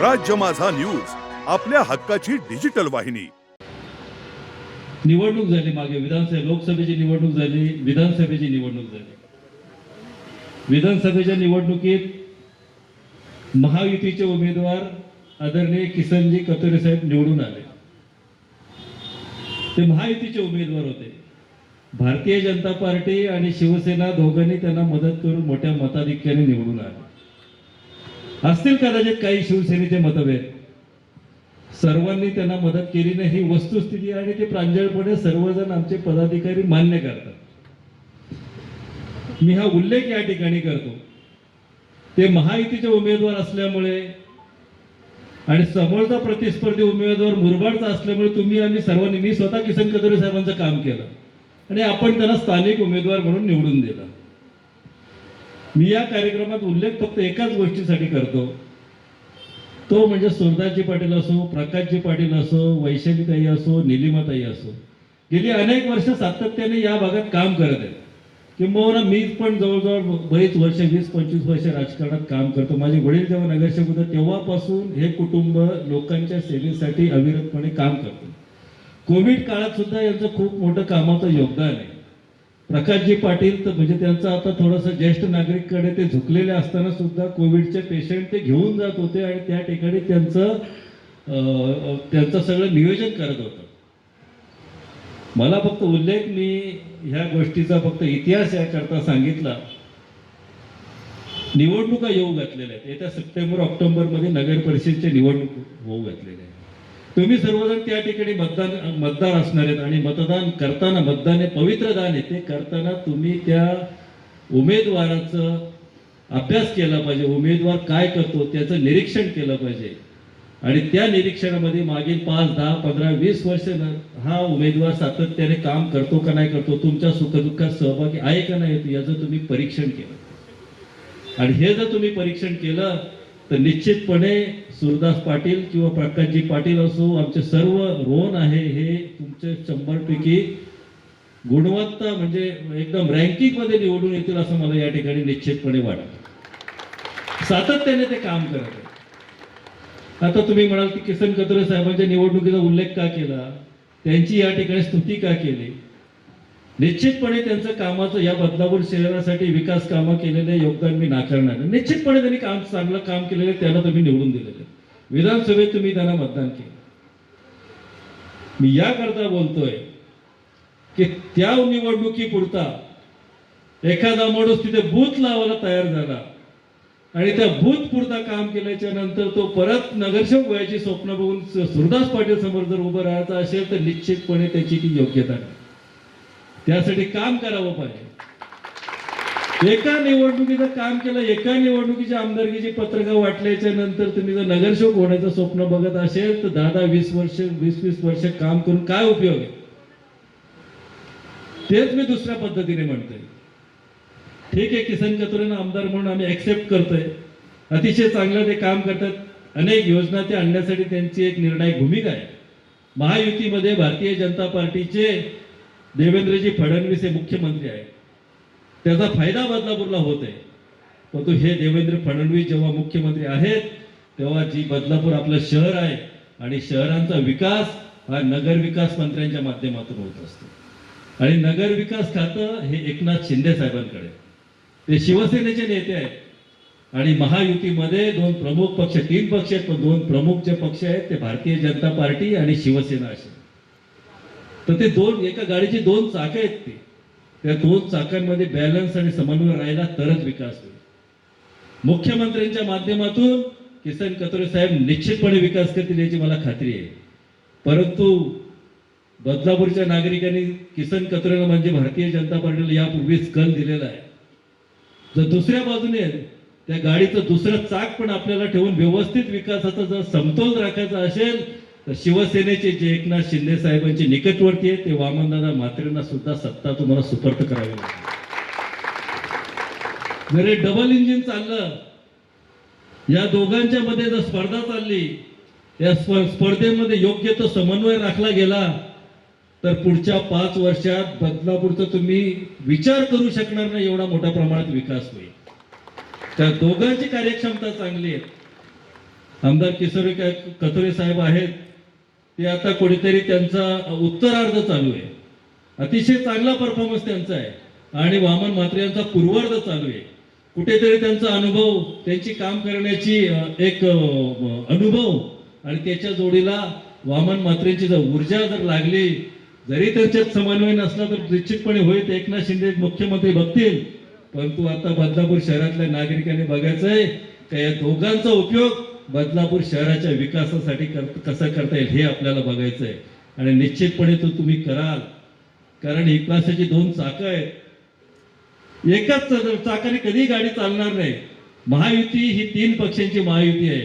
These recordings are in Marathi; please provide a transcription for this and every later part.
राज्य माझा न्यूज आपल्या हक्काची डिजिटल वाहिनी. निवडणूक झाली मागे विधानसभा लोकसभेची निवडणूक झाली विधानसभेची निवडणूक झाली. विधानसभेच्या निवडणुकीत महायुतीचे उमेदवार आदरणीय किसनजी कतोरे साहेब निवडून आले. ते महायुतीचे उमेदवार होते. भारतीय जनता पार्टी आणि शिवसेना दोघांनी त्यांना मदत करून मोठ्या मताधिक्याने निवडून आले. असतील कदाचित काही शिवसेनेचे मतभेद. सर्वांनी त्यांना मदत केली नाही. ही वस्तुस्थिती आणि ते प्रांजळपणे सर्वजण आमचे पदाधिकारी मान्य करतात. मी हा उल्लेख या ठिकाणी करतो. ते महायुतीचे उमेदवार असल्यामुळे आणि समोरचा प्रतिस्पर्धी उमेदवार मुरबाडचा असल्यामुळे तुम्ही आम्ही सर्वांनी मी स्वतः किसन कदोरे साहेबांचं काम केलं. आणि आपण त्यांना स्थानिक उमेदवार म्हणून निवडून दिलं. मी या कार्यक्रमात उल्लेख फक्त एकाच गोष्टीसाठी करतो. तो म्हणजे सुरदासजी पाटील असो प्रकाशजी पाटील असो वैशालीताई असो निलिमाताई असो. गेली अनेक वर्ष सातत्याने या भागात काम करत आहेत. किंबहुना मी पण जवळजवळ बरीच वर्ष वीस पंचवीस वर्ष राजकारणात काम करतो. माझे वडील जेव्हा नगरसेवक होते तेव्हापासून हे कुटुंब लोकांच्या सेवेसाठी अविरतपणे काम करतो. कोविड काळात सुद्धा यांचं खूप मोठं कामाचं योगदान आहे. प्रकाशजी पाटील तर म्हणजे त्यांचं आता थोडंसं ज्येष्ठ नागरिककडे ते झुकलेले असताना सुद्धा कोविडचे पेशंट ते घेऊन जात होते आणि त्या ठिकाणी त्यांचं त्यांचं सगळं नियोजन करत होतं. मला फक्त उल्लेख मी ह्या गोष्टीचा फक्त इतिहास याकरता सांगितला. निवडणुका येऊ घातलेल्या आहेत. येत्या सप्टेंबर ऑक्टोबरमध्ये नगर परिषदेचे निवडणूक होऊ घातलेल्या आहेत. तुम्ही सर्वजण त्या ठिकाणी मतदान मतदार असणार आहेत आणि मतदान करताना मतदान हे पवित्र दान आहे. ते करताना तुम्ही त्या उमेदवाराचं अभ्यास केला पाहिजे. उमेदवार काय करतो त्याचं निरीक्षण केलं पाहिजे. आणि त्या निरीक्षणामध्ये मागील पाच दहा पंधरा वीस वर्ष हा उमेदवार सातत्याने काम करतो का नाही करतो तुमच्या सुखदुःखात सहभागी आहे का नाही याचं तुम्ही परीक्षण केलं. आणि हे जर तुम्ही परीक्षण केलं तर निश्चितपणे सुरदास पाटील किंवा प्रकाशजी पाटील असो आमचे सर्व रोन आहे हे तुमचे शंभरपैकी गुणवत्ता म्हणजे एकदम रँकिंगमध्ये निवडून येतील असं मला या ठिकाणी निश्चितपणे वाटतं. सातत्याने ते काम करत आहे आता तुम्ही म्हणाल की किसन कतोरे साहेबांच्या निवडणुकीचा उल्लेख का केला? त्यांची या ठिकाणी स्तुती का केली? निश्चितपणे त्यांचं कामाचं या बदलापूर शहरासाठी विकास कामं केलेले योगदान मी नाकारणार नाही. निश्चितपणे त्यांनी काम चांगलं काम केलेलं आहे, त्यांना तुम्ही निवडून दिलेलं विधानसभेत तुम्ही त्यांना मतदान केलं. मी याकरता बोलतोय की त्या निवडणुकीपुरता एखादा माणूस तिथे बूथ लावायला तयार झाला आणि त्या बूथ पुरता काम केल्याच्यानंतर तो परत नगरसेवक व्हायची स्वप्न बघून सुरदास पाटील समोर जर उभं राहायचं असेल तर निश्चितपणे त्याची ती योग्यता नाही. त्यासाठी काम करावं पाहिजे. एका निवडणुकीचं काम केलं एका निवडणुकीच्या आमदारकीची पत्रकं वाटल्याच्या नंतर तुम्ही जर नगरसेवक होण्याचं स्वप्न बघत असेल तर दहा दहा वीस वर्ष वीस वीस वर्ष काम करून काय उपयोग आहे? तेच मी दुसऱ्या पद्धतीने म्हणतोय. ठीक आहे किसन कतोरेंना आमदार म्हणून आम्ही ऍक्सेप्ट करतोय. अतिशय चांगलं ते काम करतात. अनेक योजना ते आणण्यासाठी त्यांची एक निर्णायक भूमिका आहे. महायुतीमध्ये भारतीय जनता पार्टीचे देवेंद्रजी फडणवीस हे मुख्यमंत्री आहेत. त्याचा फायदा बदलापूरला होत आहे. परंतु हे देवेंद्र फडणवीस जेव्हा मुख्यमंत्री आहेत तेव्हा जी बदलापूर आपलं शहर आहे आणि शहरांचा विकास हा नगर विकास मंत्र्यांच्या माध्यमातून होत असतो. आणि नगर विकास खातं हे एकनाथ शिंदे साहेबांकडे. ते शिवसेनेचे नेते आहेत. आणि महायुतीमध्ये दोन प्रमुख पक्ष तीन पक्ष आहेत पण दोन प्रमुख जे पक्ष आहेत ते भारतीय जनता पार्टी आणि शिवसेना असे. तर ते दोन एका गाडीची दोन चाकं आहेत ती. त्या दोन चाकांमध्ये बॅलन्स आणि समन्वय राहिला तरच विकास होईल. मुख्यमंत्र्यांच्या माध्यमातून किसन कतोरे साहेब निश्चितपणे विकास करतील याची मला खात्री आहे. परंतु बदलापूरच्या नागरिकांनी किसन कतोरेला म्हणजे भारतीय जनता पार्टीला यापूर्वीच कल दिलेला आहे. जर दुसऱ्या बाजूने त्या गाडीचं दुसरं चाक पण आपल्याला ठेवून व्यवस्थित विकासाचा जर समतोल राखायचा असेल तर शिवसेनेचे जे एकनाथ शिंदे साहेबांचे निकटवर्ती आहे ते वामनदादा म्हात्रेंना सुद्धा सत्ता तुम्हाला सुपर्त करावी लागेल. जर हे डबल इंजिन चाललं या दोघांच्या मध्ये जर स्पर्धा चालली या स्पर्धेमध्ये योग्य तो समन्वय राखला गेला तर पुढच्या पाच वर्षात बदलापूरचा तुम्ही विचार करू शकणार नाही एवढा मोठ्या प्रमाणात विकास होईल. त्या दोघांची कार्यक्षमता चांगली आहे. आमदार किशोरी कथोरे साहेब आहेत ते आता कोणीतरी त्यांचा उत्तरार्ध चालू आहे. अतिशय चांगला परफॉर्मन्स त्यांचा आहे. आणि वामन म्हात्रे यांचा पूर्वार्ध चालू आहे. कुठेतरी त्यांचा अनुभव त्यांची काम करण्याची एक अनुभव आणि त्याच्या जोडीला वामन म्हात्रेंची जर ऊर्जा जर लागली जरी त्यांच्यात समन्वय नसला तर निश्चितपणे होईल. एकनाथ शिंदे मुख्यमंत्री बघतील. परंतु आता बदलापूर शहरातल्या नागरिकांनी बघायचं आहे का या दोघांचा उपयोग बदलापूर शहराच्या विकासासाठी कर कसं करता येईल हे आपल्याला बघायचं आहे आणि निश्चितपणे तो तुम्ही कराल. कारण विकासाची दोन चाकं आहेत. एकाच चाकाने कधी गाडी चालणार नाही. महायुती ही तीन पक्षांची महायुती आहे.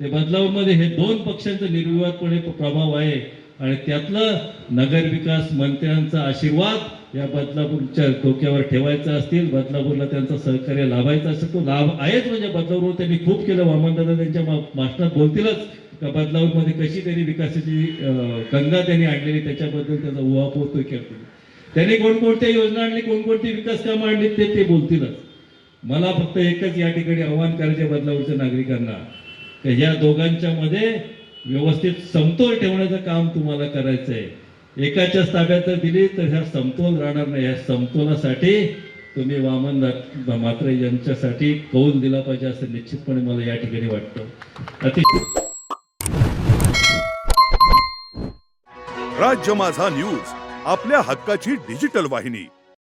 ते बदलावमध्ये हे दोन पक्षांचा निर्विवादपणे प्रभाव आहे. आणि त्यातलं नगरविकास मंत्र्यांचा आशीर्वाद या बदलापूरच्या डोक्यावर ठेवायचा असतील बदलापूरला त्यांचं सहकार्य लाभायचं असेल तो लाभ आहेच म्हणजे बदलापूरवर त्यांनी खूप केलं. वामनदादा त्यांच्या मा- भाषणात बोलतीलच का बदलापूरमध्ये कशी त्यांनी विकासाची गंगा त्यांनी आणलेली त्याच्याबद्दल त्याचा उहापोह तो करतील त्यांनी कोणकोणत्या योजना आणली कोणकोणती विकास कामं आणली ते ते बोलतीलच. मला फक्त एकच या ठिकाणी आव्हान करायचे बदलापूरच्या नागरिकांना या दोघांच्या मध्ये व्यवस्थित समतोल ठेवण्याचं काम तुम्हाला करायचं आहे एकाच्या ताब्यात दिली तर ह्या समतोल राहणार नाही. ह्या समतोलासाठी तुम्ही वामन मात्र यांच्यासाठी कौल दिला पाहिजे असं निश्चितपणे मला या ठिकाणी वाटतं. अति राज्य माझा न्यूज आपल्या हक्काची डिजिटल वाहिनी.